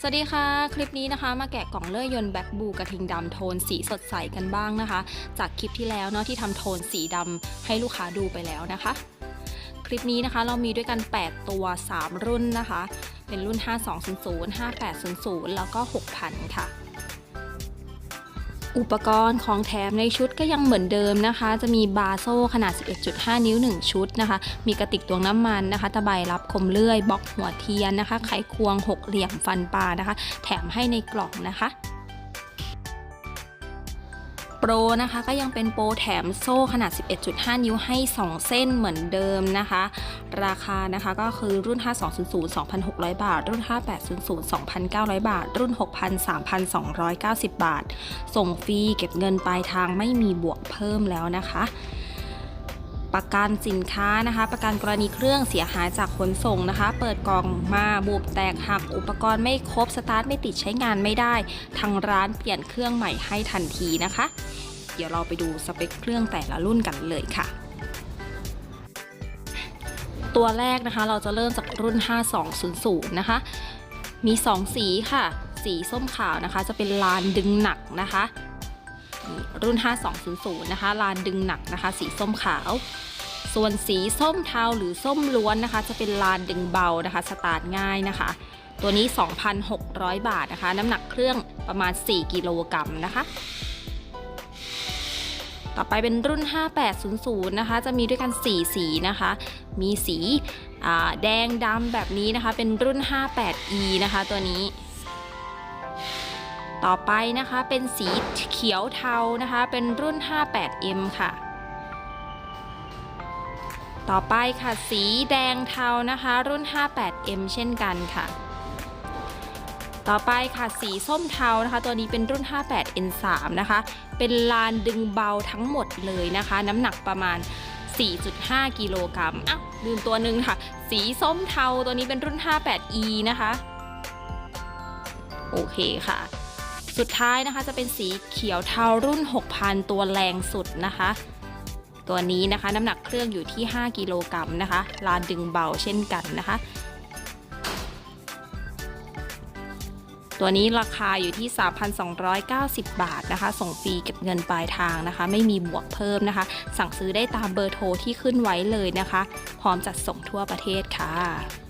สวัสดีค่ะ คลิปนี้นะคะมาแกะกล่องเลื่อยยนต์แบ็คบูกระทิงดำโทนสีสดใสกันบ้างนะคะ จากคลิปที่แล้วเนาะที่ทำโทนสีดำให้ลูกค้าดูไปแล้วนะคะ คลิปนี้นะคะเรามีด้วยกัน 8 ตัว 3 รุ่นนะคะ เป็นรุ่น 5200 5800 แล้วก็ 6000 ค่ะ อุปกรณ์ของแถมในชุดก็ยังเหมือนเดิมนะคะ จะมีบาโซ่ขนาด 11.5 นิ้ว 1 ชุดนะคะ มีกระติกตวงน้ำมันนะคะ ตะไบรับคมเลื่อยบล็อกหัวเทียนนะคะ ไขควง6เหลี่ยมฟันปลานะคะ แถมให้ในกล่องนะคะ โปรนะคะก็ยังเป็นโปรแถมโซ่ขนาด 11.5 นิ้วให้ 2 เส้นเหมือนเดิมนะคะ ราคานะคะก็คือรุ่น 5200 2,600 บาท รุ่น 5800 2,900 บาท รุ่น 6,000 3,290 บาท ส่งฟรีเก็บเงินปลายทางไม่มีบวกเพิ่มแล้วนะคะ ประกันสินค้านะคะ ประกันกรณีเครื่องเสียหายจากขนส่งนะคะ เปิดกล่องมาบุบแตกหักอุปกรณ์ไม่ครบสตาร์ทไม่ติดใช้งานไม่ได้ ทางร้านเปลี่ยนเครื่องใหม่ให้ทันทีนะคะ เดี๋ยวเราไปดูสเปคเครื่องแต่ละรุ่นกันเลยค่ะตัวแรกนะคะเราจะเริ่มจากรุ่น 5200 นะคะ มี 2 สีค่ะ สีส้มขาวนะคะ จะเป็นลานดึงหนักนะคะ รุ่น 5200 นะคะ ลานดึงหนักนะคะ สีส้มขาว ส่วนสีส้มเทาหรือส้มล้วนนะคะ จะเป็นลานดึงเบานะคะ สตาร์ทง่ายนะคะ ตัวนี้ 2,600 บาทนะคะ น้ำหนักเครื่องประมาณ 4 กิโลกรัมนะคะ ต่อไปเป็นรุ่น 5800 นะคะ จะมีด้วยกัน 4 สีนะคะ มีสีแดงดำแบบนี้นะคะ เป็นรุ่น 58e นะคะ ตัวนี้ ต่อไปนะคะเป็นสีเขียวเทานะคะ เป็นรุ่น 58m ค่ะ ต่อไปค่ะสีแดงเทานะคะ รุ่น 58m เช่นกันค่ะ ต่อไปค่ะสีส้มเทานะคะ ตัวนี้เป็นรุ่น 58N3 นะคะ เป็นลานดึงเบาทั้งหมดเลยนะคะ น้ำหนักประมาณ4.5 กิโลกรัมอ้าวลืมตัวหนึ่งค่ะ สีส้มเทาตัวนี้เป็นรุ่น 58E นะคะ โอเคค่ะ สุดท้ายนะคะจะเป็นสีเขียวเทารุ่น 6,000 ตัวแรงสุดนะคะ ตัวนี้นะคะน้ำหนักเครื่องอยู่ที่ 5 กิโลกรัมนะคะ ลานดึงเบาเช่นกันนะคะ ตัวนี้ราคาอยู่ที่ 3,290 บาทนะคะ ส่งฟรีเก็บเงินปลายทางนะคะ ไม่มีบวกเพิ่มนะคะ สั่งซื้อได้ตามเบอร์โทรที่ขึ้นไว้เลยนะคะ พร้อมจัดส่งทั่วประเทศค่ะ